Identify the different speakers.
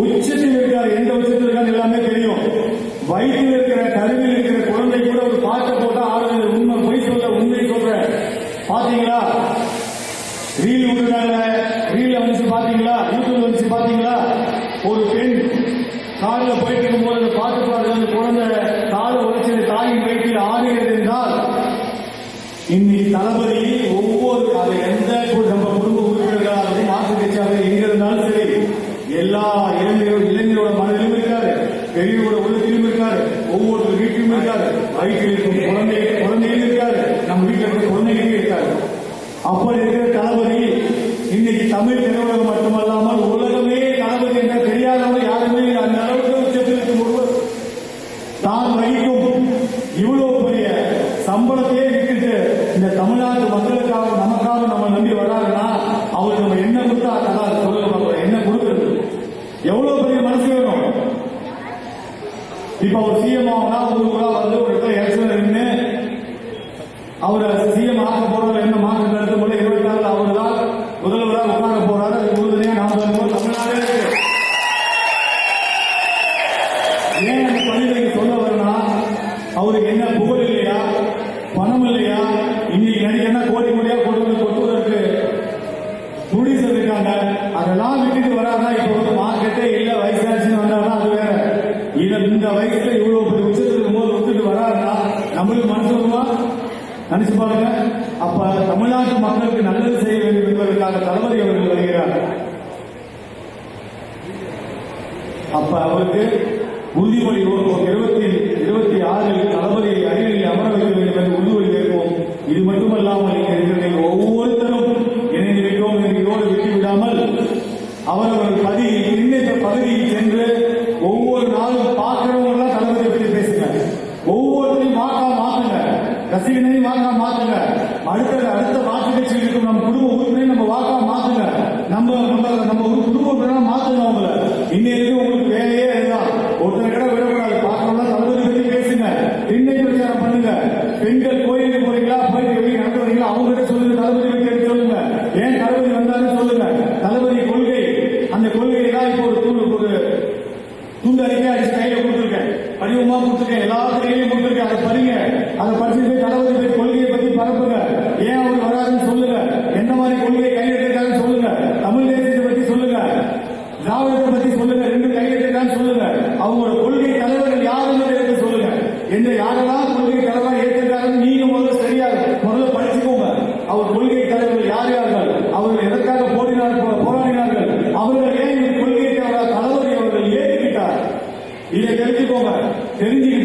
Speaker 1: உச்சத்தில் இருக்கார் எந்த உச்சத்தில் இருக்கான்னு எல்லாமே தெரியும். வயிற்றில் இருக்கிற கருவில் இருக்கிற குழந்தை கூட ஒரு பாட்டை போட்டா ஆறு உண்மை பொய் சொல்ல உண்மை சொல்ற. பாத்தீங்களா? ரீல் விட்டுறாங்க ரீல் வந்துச்சு பாத்தீங்களா? யூடியூப் வந்துச்சு பாத்தீங்களா? ஒரு பெண் காலில் போயிட்டு இருக்கும்போது அந்த பாட்டு பாடுறது அந்த குழந்தை கால் உடைச்சது தாயின் வயிற்றில் ஆறுகிறது என்றால் இன்னைக்கு தளபதி இருக்காரு இருக்கும் குழந்தை குழந்தைகள் இருக்காரு நம்ம வீட்டில் இருக்கிற குழந்தைகளும் இருக்காரு அப்படி இருக்கிற தளபதி இன்னைக்கு தமிழ் திரையுலகம் மட்டுமல்லாமல் உலகமே தளபதி என்ற தெரியாதவங்க யாருமே அந்த அளவுக்கு உச்சத்திற்கு ஒருவர் தான் வகிக்கும் இவ்வளவு பெரிய சம்பளத்தையே விட்டுட்டு இந்த தமிழ்நாட்டு மக்களுக்காக நமக்காக நம்ம நம்பி வராருன்னா அவருக்கு நம்ம என்ன கொடுத்தா அதான் சொல்லுங்க என்ன கொடுக்குறது? எவ்வளவு பெரிய மனசு வேணும்? இப்ப அவர் சிஎம் ஆகுனா ஒரு ஊரா வந்து ஒரு அவரை சிஎம் ஆக போறாரு என்ன மாற்றம் நடத்த முடியல இருபத்தி நாலு அவர் தான் முதல்வராக உட்கார போறாரு. அதுக்கு உறுதுணையா நாம் வரும்போது தமிழ்நாடே ஏன் அந்த பணிகளுக்கு சொல்ல வரனா அவருக்கு என்ன புகழ் இல்லையா? பணம் இல்லையா? இன்னைக்கு நடிகனா கோடி கோடியா கொடுத்து கொட்டுவதற்கு ப்ரொடியூசர் சொல்லிருக்காங்க அதெல்லாம் விட்டுட்டு வராதான் இப்ப வந்து மார்க்கெட்டே இல்ல. வயசாச்சுன்னு வந்தாதான் அது வேற. இதை இந்த வயசுல இவ்வளவு பெரிய உச்சத்தில் இருக்கும்போது விட்டுட்டு வராருன்னா நம்மளுக்கு நினைச்சு பாருங்க. அப்ப தமிழ்நாட்டு மக்களுக்கு நல்லது செய்ய வேண்டும் என்பதற்காக தளபதி அவர்கள் வருகிறார். அப்ப அவருக்கு உறுதிமொழி இருபத்தி ரசிகனையும் வாக்கா மாத்துங்க. அடுத்த அடுத்த வாக்கு கட்சிகளுக்கு நம்ம குடும்ப உறுப்பினரையும் நம்ம வாக்கா மாத்துங்க. நம்ம நம்ம நம்ம ஒரு குடும்ப உறுப்பினரா மாத்துங்க அவங்கள. இன்னைக்கு உங்களுக்கு வேலையே இதுதான் ஒருத்தர் கடை விடக்கூடாது. பார்க்கணும்னா தளபதி பத்தி பேசுங்க. திண்ணை பிரச்சாரம் பண்ணுங்க. பெண்கள் கோயிலுக்கு போறீங்களா? போயிட்டு எப்படி நடந்து வரீங்களா? அவங்க கிட்ட சொல்லுங்க. தளபதி பத்தி சொல்லுங்க. ஏன் தளபதி வந்தாருன்னு சொல்லுங்க. தளபதி கொள்கை. அந்த கொள்கையை தான் இப்போ ஒரு தூண்டு ஒரு துண்டு அறிக்கை அடிச்சு கையில கொடுத்துருக்கேன். படிவமா கொடுத்துருக்கேன். எல்லா கையிலையும் கொடுத்துருக்கேன். அதை படிங்க. அதை படிச்சு போய் தளபதி போய் கொள்கையை பத்தி பரப்புங்க ஏன் அவர் வராதுன்னு சொல்லுங்க என்ன மாதிரி கொள்கையை கையில் எடுத்திருக்காங்கன்னு சொல்லுங்க தமிழ் தேசியத்தை பத்தி சொல்லுங்க திராவிடத்தை பத்தி சொல்லுங்க ரெண்டு கையில் எடுத்திருக்கான்னு சொல்லுங்க அவங்களோட கொள்கை தலைவர்கள் யாருன்னு எடுத்து சொல்லுங்க யாரெல்லாம் கொள்கை தலைவர் ஏற்றிருக்காருன்னு நீங்க முதல்ல சரியா முதல்ல படிச்சுக்கோங்க. அவர் கொள்கை தலைவர்கள் யார் யார்கள்? அவர்கள் எதற்காக போடினார் போராடினார்கள்? அவர்கள் ஏன் கொள்கை தலைவர் அவர் அவர்கள் ஏற்றுக்கிட்டார்? இதை தெரிஞ்சுக்கோங்க. தெரிஞ்சு